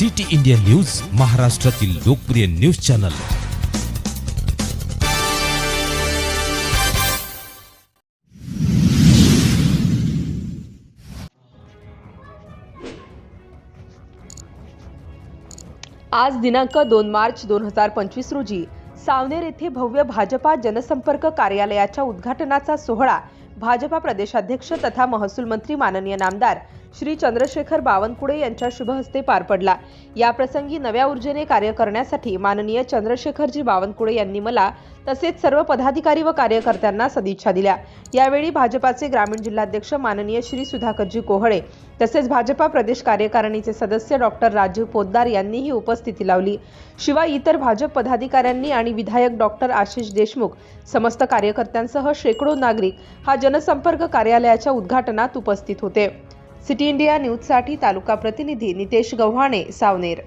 City India news महाराष्ट्रातील लोकप्रिय news channel. आज दिनांक दोन मार्च दोन हजार पंचवीस रोजी सावनेर येथे भव्य भाजपा जनसंपर्क कार्यालयाच्या उद्घाटनाचा सोहळा भाजपा प्रदेशाध्यक्ष तथा महसूल मंत्री माननीय नामदार श्री चंद्रशेखर बावनकुळे यांच्या शुभ हस्ते पार पडला. याप्रसंगी नव्या ऊर्जेने कार्य करण्यासाठी माननीय चंद्रशेखरजी बावनकुळे यांनी मला तसेच सर्व पदाधिकारी व कार्यकर्त्यांना सदिच्छा दिल्या. यावेळी भाजपाचे ग्रामीण जिल्हाध्यक्ष माननीय श्री सुधाकरजी कोहळे तसेच भाजपा प्रदेश कार्यकारिणीचे सदस्य डॉक्टर राजीव पोद्दार यांनीही उपस्थिती लावली. शिवाय इतर भाजप पदाधिकाऱ्यांनी आणि विधायक डॉक्टर आशिष देशमुख समस्त कार्यकर्त्यांसह शेकडो नागरिक हा जनसंपर्क कार्यालयाच्या उद्घाटनात उपस्थित होते. सिटी इंडिया न्यूजसाठी तालुका प्रतिनिधी नितेश गव्हाणे सावनेर.